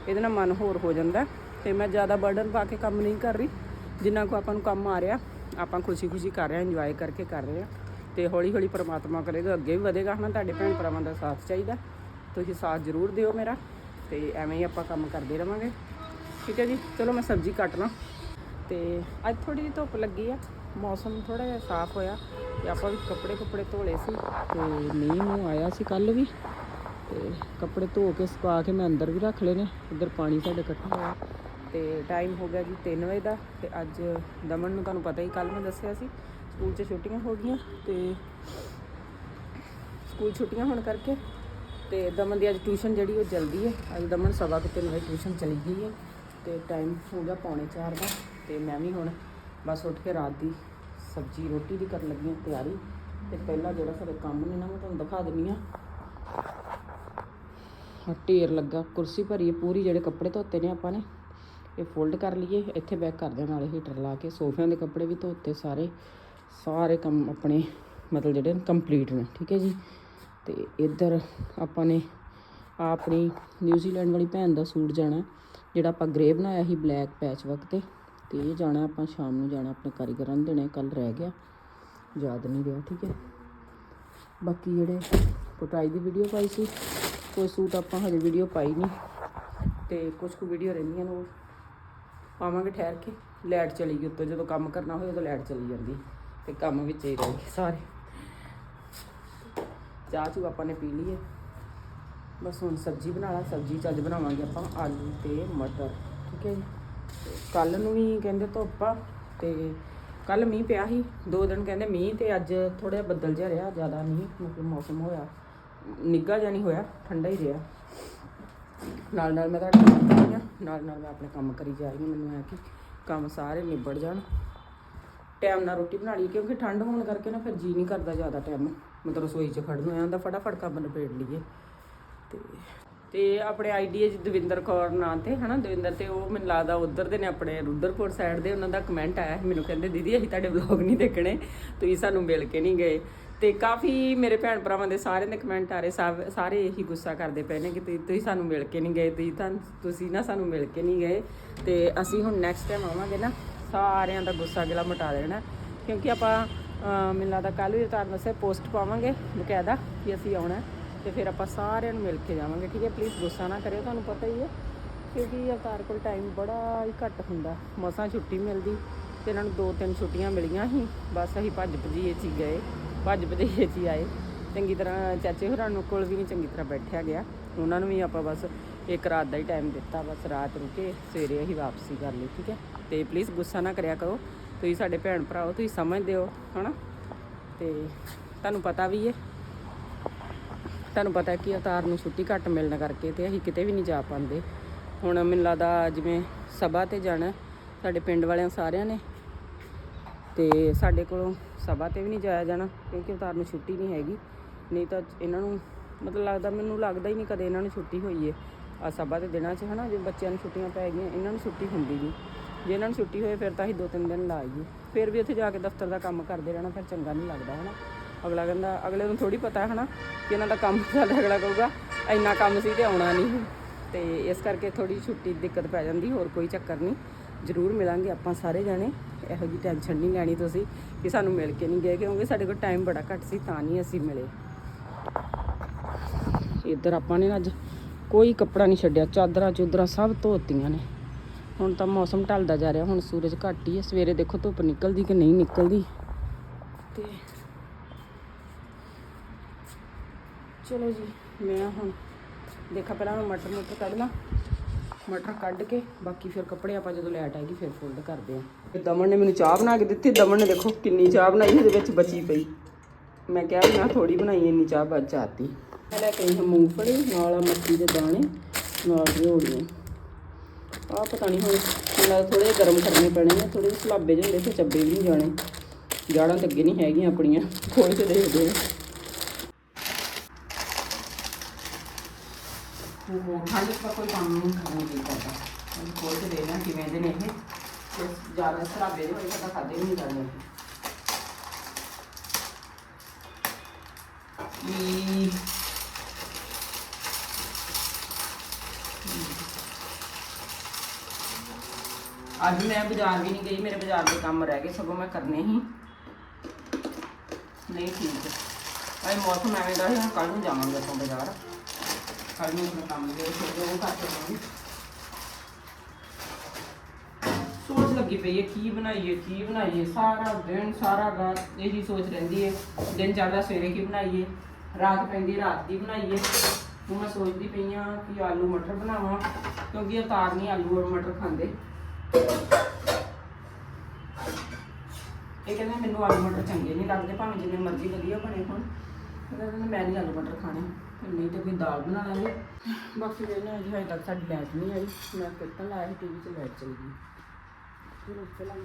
ਇਹਦੇ ਨਾਲ ਮਨ ਹੋਰ ਹੋ ਜਾਂਦਾ, ਤੇ ਮੈਂ ਜ਼ਿਆਦਾ ਬਰਡਨ ਪਾ ਕੇ ਕੰਮ ਨਹੀਂ ਕਰ ਰਹੀ, ਜਿੰਨਾ ਕੋ ਆਪਾਂ ਨੂੰ ਕੰਮ ਆ ਰਿਹਾ, ਆਪਾਂ ਖੁਸ਼ੀ-ਖੁਸ਼ੀ ਕਰ ਰਹੇ ਹਾਂ ਇੰਜੋਏ ਕਰਕੇ ਕਰ ਰਹੇ ਹਾਂ, ਤੇ ਹੌਲੀ-ਹੌਲੀ ਪ੍ਰਮਾਤਮਾ ਕਰੇਗਾ, ਅੱਗੇ ਵੀ ਵਧੇਗਾ, ਹਨਾ? ਤੁਹਾਡੇ ਭੈਣ ਭਰਾਵਾਂ ਦਾ ਸਾਥ ਚਾਹੀਦਾ, ਤੁਸੀਂ ਸਾਥ ਜ਼ਰੂਰ ਦਿਓ ਮੇਰਾ, ਤੇ ਐਵੇਂ ਹੀ ਆਪਾਂ ਕੰਮ ਕਰਦੇ ਰਵਾਂਗੇ, ਠੀਕ ਹੈ ਜੀ? ਚਲੋ ਮੈਂ ਸਬਜ਼ੀ ਕੱਟ ਲਾਂ ਤੇ ਅੱਜ ਥੋੜੀ ਜਿਹੀ ਧੁੱਪ ਲੱਗੀ ਆ। ਮੌਸਮ ਥੋੜਾ ਜਿਹਾ ਸਾਫ਼ ਹੋਇਆ ਤੇ ਆਪਾਂ ਵੀ ਕੱਪੜੇ ਕੁੱਪੜੇ ਧੋਲੇ ਸੀ ਤੇ ਮੀਂਹ ਨੂੰ ਆਇਆ ਸੀ ਕੱਲ ਵੀ ਤੇ ਕੱਪੜੇ ਧੋ ਕੇ ਸੁਕਾ ਕੇ ਮੈਂ ਅੰਦਰ ਵੀ ਰੱਖ ਲਏ ਨੇ ਇੱਧਰ ਪਾਣੀ ਸਾਡੇ ਇਕੱਠਾ ਹੋਇਆ ਤੇ ਟਾਈਮ ਹੋ ਗਿਆ ਜੀ 3 ਵਜੇ ਦਾ ਤੇ ਅੱਜ ਦਮਨ ਨੂੰ ਤੁਹਾਨੂੰ ਪਤਾ ਹੀ ਕੱਲ ਮੈਂ ਦੱਸਿਆ ਸੀ ਸਕੂਲ 'ਚ ਛੁੱਟੀਆਂ ਹੋ ਗਈਆਂ ਤੇ ਸਕੂਲ ਛੁੱਟੀਆਂ ਹੋਣ ਕਰਕੇ ਤੇ ਦਮਨ ਦੀ ਅੱਜ ਟਿਊਸ਼ਨ ਜਿਹੜੀ ਉਹ ਜਲਦੀ ਹੈ, ਅੱਜ ਦਮਨ ਸਵਾ ਕੇ ਤਿੰਨ ਵਜੇ ਟਿਊਸ਼ਨ ਚਲੀ ਗਈ ਹੈ ਤੇ ਟਾਈਮ ਹੋ ਗਿਆ ਪੌਣੇ 4 ਦਾ ਤੇ ਮੈਂ ਵੀ ਹੁਣ ਬਸ ਉੱਠ ਕੇ ਰਾਤ ਦੀ ਸਬਜ਼ੀ, ਰੋਟੀ ਦੀ ਕਰਨ ਲੱਗੀ ਤਿਆਰੀ। ਤੇ ਪਹਿਲਾਂ ਜਿਹੜਾ ਸਾਡੇ ਕੰਮ ਨੇ ਨਾ, ਮੈਂ ਤੁਹਾਨੂੰ ਦਿਖਾ ਦਿੰਦੀ ਹਾਂ। ਆਹ ਢੇਰ ਲੱਗਾ, ਕੁਰਸੀ ਭਰੀ ਹੈ, ਪੂਰੀ ਜਿਹੜੇ ਕੱਪੜੇ ਧੋਤੇ ਨੇ ਆਪਾਂ ਨੇ, ਇਹ ਫੋਲਡ ਕਰ ਲਈਏ। ਇੱਥੇ ਬੈਕ ਕਰ ਦੇਣ ਨਾਲੇ ਹੀਟਰ ਲਾ ਕੇ। ਸੋਫਿਆਂ ਦੇ ਕੱਪੜੇ ਵੀ ਧੋਤੇ ਸਾਰੇ। ਸਾਰੇ ਕੰਮ ਆਪਣੇ, ਮਤਲਬ ਜਿਹੜੇ ਕੰਪਲੀਟ ਨੇ, ਠੀਕ ਹੈ ਜੀ? ਤੇ ਇੱਧਰ ਆਪਾਂ ਨੇ ਆਪਣੀ ਨਿਊਜ਼ੀਲੈਂਡ ਵਾਲੀ ਭੈਣ ਦਾ ਸੂਟ ਜਾਣਾ, ਜਿਹੜਾ ਆਪਾਂ ਗ੍ਰੇ ਬਣਾਇਆ ਸੀ ਬਲੈਕ ਪੈਚ ਵਰਕ ਤੇ। ਤੇ ਇਹ ਜਾਣਾ ਆਪਾਂ ਸ਼ਾਮ ਨੂੰ ਜਾਣਾ, ਆਪਣੇ ਕਾਰੀਗਰਾਂ ਨੂੰ ਦੇਣੇ ਕੱਲ ਰਹਿ ਗਿਆ। ਯਾਦ ਨਹੀਂ ਰਿਹਾ, ਠੀਕ ਹੈ। ਬਾਕੀ ਜਿਹੜੇ ਕਟਾਈ ਦੀ ਵੀਡੀਓ ਪਾਈ ਸੀ, ਕੋਈ ਸੂਟ ਆਪਾਂ ਹਜੇ ਵੀਡੀਓ ਪਾਈ ਨਹੀਂ। ਤੇ ਕੁਝ ਕੁ ਵੀਡੀਓ ਰਹਿੰਦੀਆਂ ਨੇ ਉਹ। ਪਾਵਾਂਗੇ ਠਹਿਰ ਕੇ। ਲਾਈਟ ਚਲੀ ਗਈ ਉੱਤੋਂ, ਜਦੋਂ ਕੰਮ ਕਰਨਾ ਹੋਏ ਉਦੋਂ ਲਾਈਟ ਚਲੀ ਜਾਂਦੀ। ਤੇ ਕੰਮ ਵਿੱਚ ਹੀ ਰਹਿ ਗਏ ਸਾਰੇ। ਚਾਹ ਚੂ ਆਪਾਂ ਨੇ ਪੀ ਲਈ ਹੈ ਬਸ ਹੁਣ ਸਬਜ਼ੀ ਬਣਾ ਲਾ, ਸਬਜ਼ੀ ਚ ਅੱਜ ਬਣਾਵਾਂਗੇ ਆਪਾਂ, ਆਲੂ ਤੇ ਮਟਰ, ਠੀਕ ਹੈ ਜੀ। ਕੱਲ ਨੂੰ ਵੀ ਕਹਿੰਦੇ ਧੁੱਪ ਆ ਤੇ ਕੱਲ ਮੀਂਹ ਪਿਆ ਸੀ। ਦੋ ਦਿਨ ਕਹਿੰਦੇ ਮੀਂਹ ਤੇ ਅੱਜ ਥੋੜਾ ਬੱਦਲ ਜਿਹਾ ਰਿਹਾ, ਜ਼ਿਆਦਾ ਮੀਂਹ, ਮਤਲਬ ਮੌਸਮ ਹੋਇਆ। ਨਿੱਘਾ ਜਿਹਾ ਨਹੀਂ ਹੋਇਆ, ਠੰਡਾ ਹੀ ਰਿਹਾ। ਨਾਲ ਨਾਲ ਮੈਂ ਤੁਹਾਡੇ ਨਾਲ ਕਰ ਰਹੀ ਹਾਂ, ਨਾਲ ਨਾਲ ਮੈਂ ਆਪਣੇ ਕੰਮ ਕਰੀ ਜਾ ਰਹੀ ਹਾਂ। ਮੈਨੂੰ ਐ ਕਿ ਕੰਮ ਸਾਰੇ ਨਿਬੜ ਜਾਣ। ਟਾਈਮ ਨਾਲ ਰੋਟੀ ਬਣਾ ਲਈ, ਕਿਉਂਕਿ ਠੰਡ ਹੋਣ ਕਰਕੇ ਨਾ ਫਿਰ ਜੀ ਨਹੀਂ ਕਰਦਾ ਜ਼ਿਆਦਾ ਟਾਈਮ। ਮਤਲਬ ਰਸੋਈ 'ਚ ਖੜਨ ਹੋਇਆ ਹੁੰਦਾ, ਫਟਾਫਟ ਕੰਮ ਨਿਬੇੜ ਲਈਏ। ਤੇ ਤੇ ਆਪਣੇ ਆਈਡੀਆ ਜੀ ਦਵਿੰਦਰ ਕੌਰ ਨਾਂ ਤੇ, ਹਨਾ? ਦਵਿੰਦਰ ਤੇ ਉਹ ਮੈਨੂੰ ਲੱਗਦਾ ਉਧਰ ਦੇ ਨੇ, ਆਪਣੇ ਰੁਦਰਪੁਰ ਸਾਈਡ ਦੇ, ਉਹਨਾਂ ਦਾ ਕਮੈਂਟ ਆਇਆ ਸੀ। ਮੈਨੂੰ ਕਹਿੰਦੇ, ਦੀਦੀ, ਅਸੀਂ ਤੁਹਾਡੇ ਵਲੌਗ ਨਹੀਂ ਦੇਖਣੇ। ਤੁਸੀਂ ਸਾਨੂੰ ਮਿਲ ਕੇ ਨਹੀਂ ਗਏ। ਤੇ ਕਾਫੀ ਮੇਰੇ ਭੈਣ ਭਰਾਵਾਂ ਦੇ ਸਾਰਿਆਂ ਦੇ ਕਮੈਂਟ ਆ ਰਹੇ, ਸਭ- ਸਾਰੇ ਇਹੀ ਗੁੱਸਾ ਕਰਦੇ ਪਏ ਨੇ ਕਿ ਤੁਸੀਂ ਸਾਨੂੰ ਮਿਲ ਕੇ ਨਹੀਂ ਗਏ, ਤੁਸੀਂ ਤਾਂ, ਤੁਸੀਂ ਨਾ ਸਾਨੂੰ ਮਿਲ ਕੇ ਨਹੀਂ ਗਏ। ਤੇ ਅਸੀਂ ਹੁਣ ਨੈਕਸਟ ਟਾਈਮ ਆਵਾਂਗੇ ਨਾ, ਸਾਰਿਆਂ ਦਾ ਗੁੱਸਾ ਗਿਲਾ ਮਿਟਾ ਦੇਣਾ। ਕਿਉਂਕਿ ਆਪਾਂ ਮੈਨੂੰ ਲੱਗਦਾ ਕੱਲ ਵੀ ਤੁਹਾਨੂੰ ਦੱਸਿਆ ਪੋਸਟ ਪਾਵਾਂਗੇ ਬਕਾਇਦਾ ਕਿ ਅਸੀਂ ਆਉਣਾ। ਤੇ ਫਿਰ ਆਪਾਂ ਸਾਰਿਆਂ ਨੂੰ ਮਿਲ ਕੇ ਜਾਵਾਂਗੇ, ਠੀਕ ਹੈ? ਪਲੀਜ਼ ਗੁੱਸਾ ਨਾ ਕਰਿਓ, ਤੁਹਾਨੂੰ ਪਤਾ ਹੀ ਹੈ ਕਿਉਂਕਿ ਅਵਤਾਰ ਕੋਲ ਟਾਈਮ ਬੜਾ ਹੀ ਘੱਟ ਹੁੰਦਾ। ਮਸਾਂ ਛੁੱਟੀ ਮਿਲਦੀ ਤੇ ਇਹਨਾਂ ਨੂੰ ਦੋ ਤਿੰਨ ਛੁੱਟੀਆਂ ਮਿਲੀਆਂ ਸੀ ਬਸ ਅਸੀਂ ਭੱਜ ਭਜੀਏ ਚ ਹੀ ਗਏ, ਭੱਜ ਭਜੀਏ ਚ ਹੀ ਆਏ। ਚੰਗੀ ਤਰ੍ਹਾਂ ਚਾਚੇ ਹੋਰਾਂ ਨੂੰ ਕੋਲ ਵੀ ਨਹੀਂ ਚੰਗੀ ਤਰ੍ਹਾਂ ਬੈਠਿਆ ਗਿਆ। ਉਹਨਾਂ ਨੂੰ ਵੀ ਆਪਾਂ ਬਸ ਇੱਕ ਰਾਤ ਦਾ ਹੀ ਟਾਈਮ ਦਿੱਤਾ, ਬਸ ਰਾਤ ਰੁਕੇ ਸਵੇਰੇ ਅਸੀਂ ਵਾਪਸੀ ਕਰ ਲਈ, ਠੀਕ ਹੈ? ਤੇ ਪਲੀਜ਼ ਗੁੱਸਾ ਨਾ ਕਰਿਆ ਕਰੋ। ਤੁਸੀਂ ਸਾਡੇ ਭੈਣ ਭਰਾਓ, ਤੁਸੀਂ ਸਮਝਦੇ ਹੋ, ਹਨਾ? ਤੇ ਤੁਹਾਨੂੰ ਪਤਾ ਵੀ ਹੈ। ਤੁਹਾਨੂੰ ਪਤਾ ਕਿ ਅਵਤਾਰ ਨੂੰ ਛੁੱਟੀ ਘੱਟ ਮਿਲਣ ਕਰਕੇ ਤੇ ਅਸੀਂ ਕਿਤੇ ਵੀ ਨਹੀਂ ਜਾ ਪਾਉਂਦੇ। ਹੁਣ ਮੈਨੂੰ ਲੱਗਦਾ ਜਿਵੇਂ ਸਭਾ ਤੇ ਜਾਣਾ, ਸਾਡੇ ਪਿੰਡ ਵਾਲਿਆਂ ਸਾਰਿਆਂ ਨੇ ਤੇ ਸਾਡੇ ਕੋਲੋਂ ਸਭਾ ਤੇ ਵੀ ਨਹੀਂ ਜਾਇਆ ਜਾਣਾ ਕਿਉਂਕਿ ਅਵਤਾਰ ਨੂੰ ਛੁੱਟੀ ਨਹੀਂ ਹੈਗੀ। ਨਹੀਂ ਤਾਂ ਇਹਨਾਂ ਨੂੰ ਮਤਲਬ ਲੱਗਦਾ, ਮੈਨੂੰ ਲੱਗਦਾ ਹੀ ਨਹੀਂ ਕਦੇ ਇਹਨਾਂ ਨੂੰ ਛੁੱਟੀ ਹੋਈ ਏ। ਆ ਸਭਾ ਦੇ ਦਿਨਾਂ 'ਚ ਹਨਾ, ਜੇ ਬੱਚਿਆਂ ਨੂੰ ਛੁੱਟੀਆਂ ਪੈ ਗਈਆਂ, ਇਹਨਾਂ ਨੂੰ ਛੁੱਟੀ ਹੁੰਦੀ ਨਹੀਂ ਜੇ ਇਹਨਾਂ ਨੂੰ ਛੁੱਟੀ ਹੋਏ ਫਿਰ ਤਾਂ ਅਸੀਂ ਦੋ ਤਿੰਨ ਦਿਨ ਲਾ ਆਈਏ। ਫਿਰ ਵੀ ਉੱਥੇ ਜਾ ਕੇ ਦਫ਼ਤਰ ਦਾ ਕੰਮ ਕਰਦੇ ਰਹਿਣਾ, ਫਿਰ ਚੰਗਾ ਨਹੀਂ ਲੱਗਦਾ, ਹਨਾ। ਅਗਲਾ ਕਹਿੰਦਾ, ਅਗਲੇ ਨੂੰ ਥੋੜੀ ਪਤਾ ਹੈ ਹਨਾ ਕਿ ਇਹਨਾਂ ਦਾ ਕੰਮ *laughs* ਚੱਲ ਅਗਲਾ ਕਹੂਗਾ, ਇੰਨਾ ਕੰਮ ਸੀ ਤੇ ਆਉਣਾ ਨਹੀਂ। ਤੇ ਇਸ ਕਰਕੇ ਥੋੜੀ ਛੁੱਟੀ ਦਿੱਕਤ ਪੈ ਜਾਂਦੀ, ਹੋਰ ਕੋਈ ਚੱਕਰ ਨਹੀਂ। ਜ਼ਰੂਰ ਮਿਲਾਂਗੇ ਆਪਾਂ ਸਾਰੇ ਜਾਣੇ। ਇਹੋ ਜੀ ਟੈਨਸ਼ਨ ਨਹੀਂ ਲੈਣੀ ਤੁਸੀਂ ਕਿ ਸਾਨੂੰ ਮਿਲ ਕੇ ਨਹੀਂ ਗਏ, ਕਿਉਂਕਿ ਸਾਡੇ ਕੋਲ ਟਾਈਮ ਬੜਾ ਘੱਟ ਸੀ, ਤਾਂ ਨਹੀਂ ਅਸੀਂ ਮਿਲੇ। ਇੱਧਰ ਆਪਾਂ ਨੇ ਨਾ ਅੱਜ ਕੋਈ ਕੱਪੜਾ ਨਹੀਂ ਛੱਡਿਆ, ਚਾਦਰਾਂ ਚੁਦਰਾਂ ਸਭ ਧੋਤੀਆਂ ਨੇ। ਹੁਣ ਤਾਂ ਮੌਸਮ ਢਲਦਾ ਜਾ ਰਿਹਾ, ਹੁਣ ਸੂਰਜ ਘੱਟ ਹੀ ਹੈ। ਸਵੇਰੇ ਦੇਖੋ ਧੁੱਪ ਨਿਕਲਦੀ ਕਿ ਨਹੀਂ ਨਿਕਲਦੀ। ਤੇ ਚਲੋ ਜੀ, ਮੈਂ ਹੁਣ ਦੇਖਾ ਪਹਿਲਾਂ ਹੁਣ ਮਟਰ ਮਟਰ ਕੱਢਣਾ ਮਟਰ ਕੱਢ ਕੇ ਬਾਕੀ ਫਿਰ ਕੱਪੜੇ ਆਪਾਂ ਜਦੋਂ ਲੈਟ ਆਏਗੀ ਫਿਰ ਫੋਲਡ ਕਰਦੇ ਆਂ। ਤੇ ਦਮਨ ਨੇ ਮੈਨੂੰ ਚਾਹ ਬਣਾ ਕੇ ਦਿੱਤੀ, ਦਮਨ ਨੇ ਦੇਖੋ ਕਿੰਨੀ ਚਾਹ ਬਣਾਈ ਇਹਦੇ ਵਿੱਚ ਬਚੀ ਪਈ। ਮੈਂ ਕਿਹਾ ਵੀ ਮੈਂ ਥੋੜੀ ਬਣਾਈ, ਇੰਨੀ ਚਾਹ ਬਚ ਜਾਤੀ। ਮੈਂ ਲੈ ਕੇ ਆਈ ਹਾਂ ਮੂੰਗਫਲੀ, ਨਾਲ ਆਹ ਮੱਕੀ ਦੇ ਦਾਣੇ, ਨਾਲ ਰਿਓੜੀਆਂ ਆਹ ਪਤਾ ਨਹੀਂ ਹੁਣ ਇਹਨਾਂ ਥੋੜੇ ਗਰਮ ਕਰਨੇ ਪੈਣੇ ਨੇ ਥੋੜੇ ਸਲਾਬੇ ਜਿਹੇ ਹੁੰਦੇ ਤੇ ਚੱਬੇ ਵੀ ਨਹੀਂ ਜਾਣੇ। ਜਾੜਾਂ ਤਾਂ ਅੱਗੇ ਨਹੀਂ ਹੈਗੀਆਂ ਆਪਣੀਆਂ ਖੋਲ ਕੇ ਦੇਖਦੇ ਆ। ਉਹ ਠੰਡ ਦਾ ਕੋਈ ਕੰਮ ਨਹੀਂ ਕਰਨਾ ਕੀ ਕਰਦਾ ਅਸੀਂ ਖੋਲ ਕੇ ਦੇਖਦੇ ਹਾਂ ਕਿਵੇਂ ਦੇ ਨੇ ਇਹ ਤੇ ਜ਼ਿਆਦਾ ਸਰਾਬੇ ਦੇ ਹੋਏ ਤਾਂ ਖਾਦੇ ਵੀ ਨਹੀਂ ਜਾਂਦੇ ਇਹ ਅੱਜ ਮੈਂ ਬਾਜ਼ਾਰ ਵੀ ਨਹੀਂ ਗਈ ਮੇਰੇ ਬਾਜ਼ਾਰ ਦੇ ਕੰਮ ਰਹਿ ਗਏ ਸਗੋਂ ਮੈਂ ਕਰਨੇ ਹੀ ਨਹੀਂ ਠੀਕ ਭਾਈ ਮੌਸਮ ਐਵੇਂ ਦਾ ਹੈ ਕੱਲ ਨੂੰ ਜਾਵਾਂਗੇ ਕੰਮ ਦੇ ਫਿਰ ਉਹ ਕਰਕੇ ਆਵਾਂਗੇ। ਸੋਚ ਲੱਗੀ ਪਈ ਹੈ, ਕੀ ਬਣਾਈਏ ਕੀ ਬਣਾਈਏ? ਸਾਰਾ ਦਿਨ, ਸਾਰਾ ਰਾਤ ਇਹੀ ਸੋਚ ਰਹਿੰਦੀ ਹੈ। ਦਿਨ ਚੜ੍ਹਦਾ ਸਵੇਰੇ ਕੀ ਬਣਾਈਏ? ਰਾਤ ਪੈਂਦੀ, ਰਾਤ ਦੀ ਬਣਾਈਏ? ਹੁਣ ਮੈਂ ਸੋਚਦੀ ਪਈ ਹਾਂ ਕਿ ਆਲੂ ਮਟਰ ਬਣਾਵਾਂ, ਕਿਉਂਕਿ ਅਵਤਾਰ ਨਹੀਂ ਆਲੂ ਔਰ ਮਟਰ ਖਾਂਦੇ। ਇਹ ਕਹਿੰਦੇ ਮੈਨੂੰ ਆਲੂ ਮਟਰ ਚੰਗੇ ਨਹੀਂ ਲੱਗਦੇ, ਭਾਵੇਂ ਜਿੰਨੇ ਮਰਜ਼ੀ ਵਧੀਆ ਬਣੇ ਹੋਣ। ਇਹ ਮੈਂ ਨਹੀਂ ਆਲੂ ਮਟਰ ਖਾਣੇ। ਨਹੀਂ ਤਾਂ ਕੋਈ ਦਾਲ ਬਣਾ ਲਾਂਗੇ। ਬਾਕੀ ਵੇਲੇ ਅਜੇ ਹਜੇ ਤੱਕ ਸਾਡੀ ਲਾਈਟ ਨਹੀਂ ਆਈ। ਮੈਂ ਕਿਤਨ ਲਾਇਆ ਟੀਵੀ 'ਚ ਲਾਈਟ ਚਲੀ ਗਈ। ਫਿਰ ਉੱਥੇ ਲਾਂ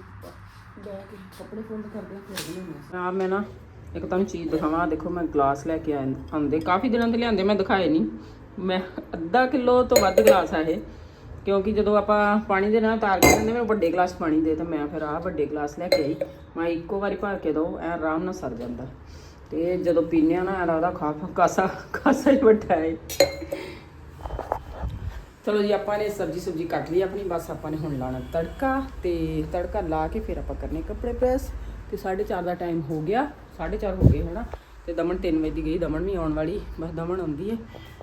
ਬੈ ਕੇ ਕੱਪੜੇ ਫੋਲਡ ਕਰਦੇ ਆ, ਫਿਰ ਬਣਾਉਂਦੇ ਆ। ਮੈਂ ਨਾ ਇੱਕ ਤੁਹਾਨੂੰ ਚੀਜ਼ ਦਿਖਾਵਾਂ। ਦੇਖੋ, ਮੈਂ ਗਲਾਸ ਲੈ ਕੇ ਆਇਆ ਆਂਦੇ ਕਾਫੀ ਦਿਨਾਂ ਦੇ ਲਿਆਂਦੇ, ਮੈਂ ਦਿਖਾਏ ਨਹੀਂ। ਮੈਂ ਅੱਧਾ ਕਿਲੋ ਤੋਂ ਵੱਧ ਗਲਾਸ ਆ ਇਹ। ਕਿਉਂਕਿ ਜਦੋਂ ਆਪਾਂ ਪਾਣੀ ਦੇ ਨਾਲ ਤਾਰ ਕੇ ਦਿੰਦੇ ਮੈਨੂੰ ਵੱਡੇ ਗਲਾਸ ਪਾਣੀ ਦੇ ਤਾਂ ਮੈਂ ਫਿਰ ਆਹ ਵੱਡੇ ਗਲਾਸ ਲੈ ਕੇ ਆਈ। ਮੈਂ ਇੱਕੋ ਵਾਰੀ ਭਰ ਕੇ ਦੋ, ਐ ਆਰਾਮ ਨਾਲ ਸਰ ਜਾਂਦਾ। ਤੇ ਜਦੋਂ ਪੀਨੇ ਆ ਨਾ, ਐਂ ਲੱਗਦਾ ਖਾ ਕਾਸਾ ਕਾਸਾ ਹੀ ਵੱਡਾ ਹੈ ਚਲੋ ਜੀ, ਆਪਾਂ ਨੇ ਸਬਜੀ ਸੁਬਜੀ ਕੱਟ ਲਈ ਆਪਣੀ, ਬਸ ਆਪਾਂ ਨੇ ਹੁਣ ਲਾਣਾ ਤੜਕਾ ਤੇ ਤੜਕਾ ਲਾ ਕੇ ਫਿਰ ਆਪਾਂ ਕਰਨੇ ਕੱਪੜੇ ਪ੍ਰੈਸ। ਤੇ 4:30 ਦਾ ਟਾਈਮ ਹੋ ਗਿਆ 4:30 ਹੋ ਗਏ ਹਨਾ ਤੇ ਦਮਨ 3 ਵਜੇ ਦੀ ਗਈ, ਦਮਨ ਵੀ ਆਉਣ ਵਾਲੀ, ਬਸ ਦਮਨ ਆਉਂਦੀ ਹੈ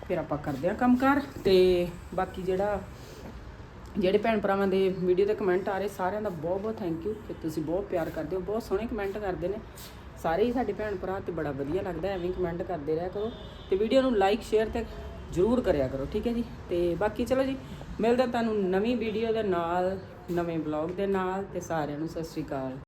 ਫਿਰ ਆਪਾਂ ਕਰਦੇ ਆ ਕੰਮਕਾਰ ਤੇ ਬਾਕੀ ਜਿਹੜਾ ਜਿਹੜੇ ਭੈਣ ਭਰਾਵਾਂ ਦੇ ਵੀਡੀਓ ਤੇ ਕਮੈਂਟ ਆ ਰਹੇ, ਸਾਰਿਆਂ ਦਾ ਬਹੁਤ ਬਹੁਤ ਥੈਂਕ ਯੂ ਕਿ ਤੁਸੀਂ ਬਹੁਤ ਪਿਆਰ ਕਰਦੇ ਹੋ, ਬਹੁਤ ਸੋਹਣੇ ਕਮੈਂਟ ਕਰਦੇ ਨੇ। ਸਾਰੇ ਹੀ ਸਾਡੇ ਭੈਣ ਭਰਾ ਤੇ ਬੜਾ ਵਧੀਆ ਲੱਗਦਾ, ਐਵੇਂ ਕਮੈਂਟ ਕਰਦੇ ਰਿਹਾ ਕਰੋ ਤੇ ਵੀਡੀਓ ਨੂੰ ਲਾਈਕ ਸ਼ੇਅਰ ਤੇ ਜਰੂਰ ਕਰਿਆ ਕਰੋ, ਠੀਕ ਹੈ ਜੀ? ਤੇ ਬਾਕੀ ਚਲੋ ਜੀ, ਮਿਲਦਾ ਤੁਹਾਨੂੰ ਨਵੀਂ ਵੀਡੀਓ ਦੇ ਨਾਲ, ਨਵੇਂ ਬਲੌਗ ਦੇ ਨਾਲ, ਤੇ ਸਾਰਿਆਂ ਨੂੰ ਸਤਿ ਸ਼੍ਰੀ ਅਕਾਲ।